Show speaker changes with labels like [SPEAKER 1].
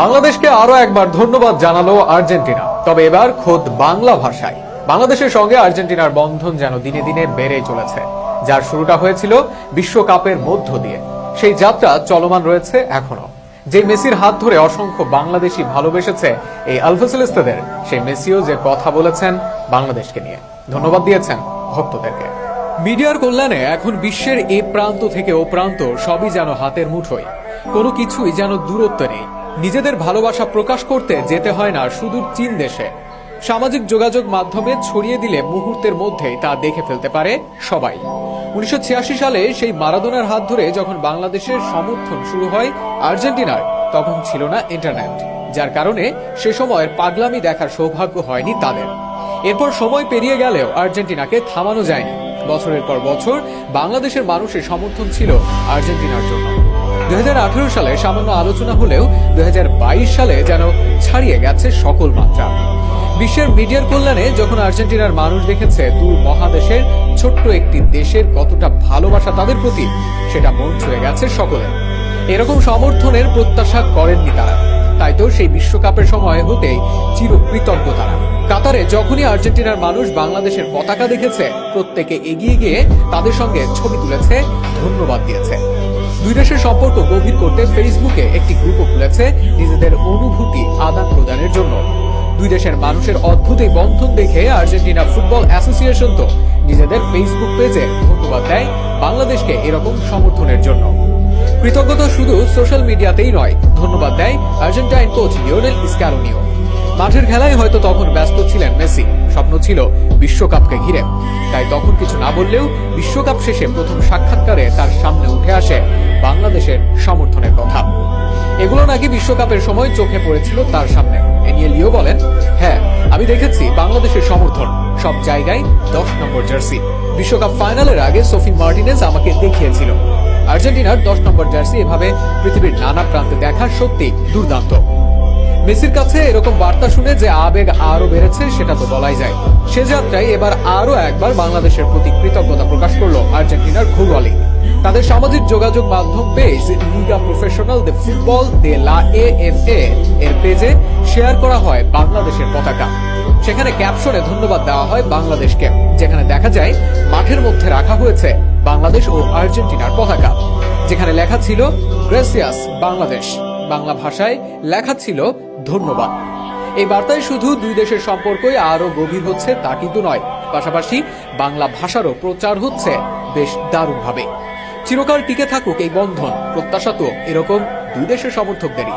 [SPEAKER 1] বাংলাদেশকে আরও একবার ধন্যবাদ জানালো আর্জেন্টিনা। তবে এবার খোদ বাংলা ভাষায়। বাংলাদেশের সঙ্গে আর্জেন্টিনার বন্ধন যেন দিনে দিনে বেড়ে চলেছে, যার শুরুটা হয়েছিল বিশ্বকাপের মধ্য দিয়ে। সেই যাত্রা চলমান রয়েছে এখনও। যে মেসির হাত ধরে অসংখ্য বাংলাদেশি ভালোবেসেছে এই আলফাসিলিস্তাদের, সেই মেসিও যে কথা বলেছেন বাংলাদেশকে নিয়ে। ধন্যবাদ দিয়েছেন ভক্তদেরকে। মিডিয়ার কল্যাণে এখন বিশ্বের এ প্রান্ত থেকে ও প্রান্ত সবই যেন হাতের মুঠোয়। কোনো কিছুই যেন দূরত্ব নেই। নিজেদের ভালোবাসা প্রকাশ করতে যেতে হয় না সুদূর চীন দেশে। সামাজিক যোগাযোগ মাধ্যমে ছড়িয়ে দিলে মুহূর্তের মধ্যেই তা দেখে ফেলতে পারে সবাই। উনিশশো ছিয়াশি সালে সেই মারাদোনার হাত ধরে যখন বাংলাদেশের সমর্থন শুরু হয় আর্জেন্টিনার, তখন ছিল না ইন্টারনেট, যার কারণে সে সময়ের পাগলামি দেখার সৌভাগ্য হয়নি তাদের। এরপর সময় পেরিয়ে গেলেও আর্জেন্টিনাকে থামানো যায়নি। বছরের পর বছর বাংলাদেশের মানুষের সমর্থন ছিল আর্জেন্টিনার জন্য। দু হাজার আঠারো সালে সামান্য আলোচনা হলেও দুই সালে যেন ছাড়িয়ে গেছে সকল মাত্রা। বিশ্বের মিডিয়ার কল্যাণে যখন আর্জেন্টিনার মানুষ দেখেছে দূর মহাদেশের ছোট্ট একটি দেশের কতটা ভালোবাসা তাদের প্রতি, সেটা মন ছুঁয়ে গেছে সকলে এরকম সমর্থনের প্রত্যাশা করেননি তারা। তাই তো সেই বিশ্বকাপের সময় হতেই চিরকৃতজ্ঞ তারা। কাতারে যখনই আর্জেন্টিনার মানুষ বাংলাদেশের পতাকা দেখেছে, প্রত্যেকে এগিয়ে গিয়ে তাদের সঙ্গে ছবি তুলেছে, ধন্যবাদ দিয়েছে। দুই দেশের সম্পর্ক গভীর করতে ফেসবুকে একটি গ্রুপও খুলেছে নিজেদের অনুভূতি আদান প্রদানের জন্য। দুই দেশের মানুষের অদ্ভুত এই বন্ধন দেখে আর্জেন্টিনা ফুটবল অ্যাসোসিয়েশন তো নিজেদের ফেসবুক পেজে ধন্যবাদ দেয় বাংলাদেশকে এরকম সমর্থনের জন্য। কৃতজ্ঞতা শুধু সোশ্যাল মিডিয়াতেই নয়, ধন্যবাদ দেয় আর্জেন্টাইন কোচ লিওনেল স্ক্যালোনিও মাঠের খেলায় হয়তো তখন ব্যস্ত ছিলেন মেসি। স্বপ্ন ছিল বিশ্বকাপকে ঘিরে। তাই তখন কিছু না বললেও বিশ্বকাপ শেষে প্রথম সাক্ষাৎকারে তার সামনে উঠে আসে বাংলাদেশের সমর্থনের কথা। এগুলো নাকি বিশ্বকাপের সময় চোখে পড়েছিল তার সামনে। এ নিয়ে লিও বলেন হ্যাঁ আমি দেখেছি বাংলাদেশের সমর্থন। সব জায়গায় দশ নম্বর জার্সি। বিশ্বকাপ ফাইনালের আগে সোফি মার্টিনেজ আমাকে দেখিয়েছিল। আর্জেন্টিনার দশ নম্বর জার্সি এভাবে পৃথিবীর নানা প্রান্তে দেখা সত্যি দুর্দান্ত। মেসির কাছে এরকম বার্তা শুনে যে আবেগ আরও বেড়েছে, সেটা তো বলাই যায়। সে যাত্রায় এবার আরও একবার বাংলাদেশের প্রতি কৃতজ্ঞতা প্রকাশ করল আর্জেন্টিনার ঘুরওয়ালি তাদের সামাজিক যোগাযোগ মাধ্যম page Liga professional de football de la F A এর পেজে শেয়ার করা হয় বাংলাদেশের পতাকা। সেখানে ক্যাপশনে ধন্যবাদ দেওয়া হয় বাংলাদেশকে, যেখানে দেখা যায় মাঠের মধ্যে রাখা হয়েছে বাংলাদেশ ও আর্জেন্টিনার পতাকা, যেখানে লেখা ছিল গ্রেসিয়াস বাংলাদেশ বাংলা ভাষায় লেখা ছিল ধন্যবাদ। এই বার্তায় শুধু দুই দেশের সম্পর্কই আরও গভীর হচ্ছে তা কিন্তু নয়, পাশাপাশি বাংলা ভাষারও প্রচার হচ্ছে বেশ দারুণভাবে। চিরকাল টিকে থাকুক এই বন্ধন, প্রত্যাশা তো এরকম দুই দেশের সমর্থকদেরই।